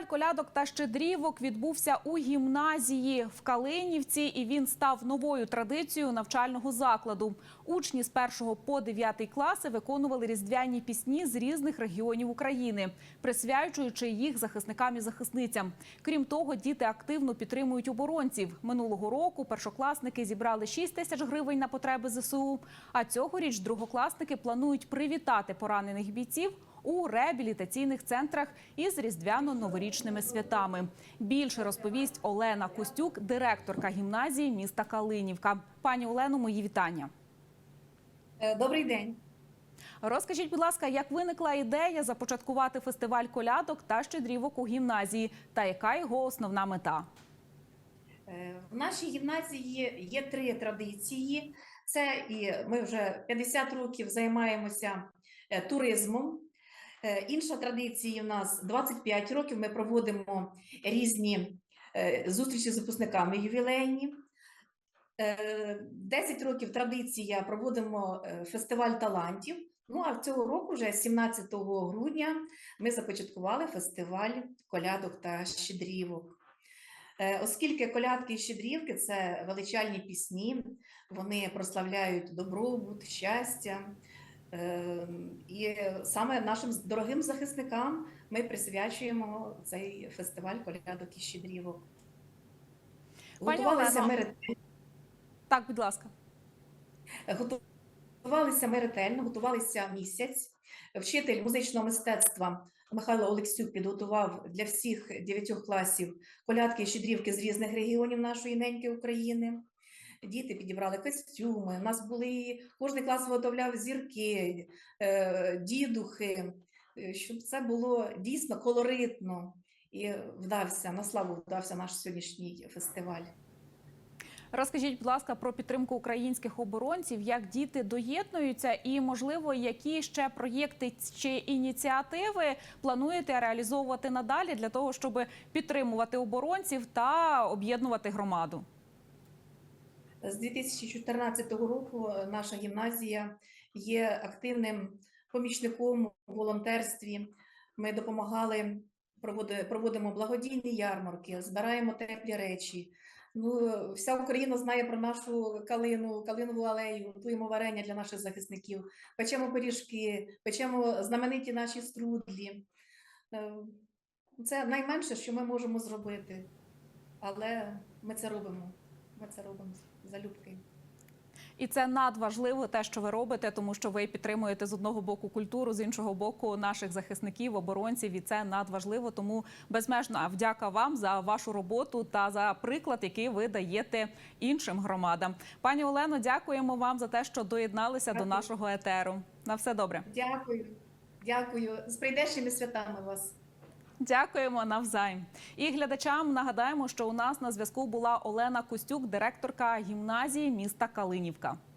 Фестиваль колядок та щедрівок відбувся у гімназії в Калинівці, і він став новою традицією навчального закладу. Учні з 1 по 9 класи виконували різдвяні пісні з різних регіонів України, присвячуючи їх захисникам і захисницям. Крім того, діти активно підтримують оборонців. Минулого року першокласники зібрали 6 тисяч гривень на потреби ЗСУ. А цьогоріч другокласники планують привітати поранених бійців у реабілітаційних центрах із різдвяно-новорічними святами. Більше розповість Олена Костюк, директорка гімназії міста Калинівка. Пані Олено, мої вітання. Е, Добрий день. Розкажіть, будь ласка, як виникла ідея започаткувати фестиваль колядок та щедрівок у гімназії, та яка його основна мета? Е, В нашій гімназії є три традиції. Це і ми вже 50 років займаємося е, туризмом. Е, Інша традиція у нас 25 років. Ми проводимо різні е, зустрічі з випускниками ювілейні. Е, 10 років традиція проводимо е, фестиваль талантів. Ну а цього року, вже 17 грудня, ми започаткували фестиваль колядок та щедрівок. Е, Оскільки колядки і щедрівки це величальні пісні, вони прославляють добробут, щастя. Е, І саме нашим дорогим захисникам ми присвячуємо цей фестиваль колядок і щедрівок. Пані Готувалися ми ретельно. Так, будь ласка. Готувалися ми ретельно, готувалися місяць. Вчитель музичного мистецтва Михайло Олексюк підготував для всіх дев'ятьох класів колядки і щедрівки з різних регіонів нашої неньки України. Діти підібрали костюми. У нас були кожен клас виготовляв зірки, е, дідухи, е, щоб це було дійсно колоритно і вдався на славу вдався наш сьогоднішній фестиваль. Розкажіть, будь ласка, про підтримку українських оборонців, як діти доєднуються, і можливо, які ще проєкти чи ініціативи плануєте реалізовувати надалі для того, щоб підтримувати оборонців та об'єднувати громаду? З 2014 року е, наша гімназія є активним помічником у волонтерстві. Ми допомагали, проводимо благодійні ярмарки, збираємо теплі речі. Ну, е, вся Україна знає про нашу калину, калинову алею, готуємо варення для наших захисників, печемо пиріжки, печемо знамениті наші струдлі. Е, Це найменше, що ми можемо зробити, але ми це робимо. Ми це робимо залюбки. І це надважливо те, що ви робите, тому що ви підтримуєте з одного боку культуру, з іншого боку наших захисників, оборонців. І це надважливо. Тому безмежна вдяка вам за вашу роботу та за приклад, який ви даєте іншим громадам. Пані Олено, дякуємо вам за те, що доєдналися до нашого етеру. На все добре. Дякую, дякую. З прийдешніми святами вас. Дякуємо навзаєм. І глядачам нагадаємо, що у нас на зв'язку була Олена Костюк, директорка гімназії міста Калинівка.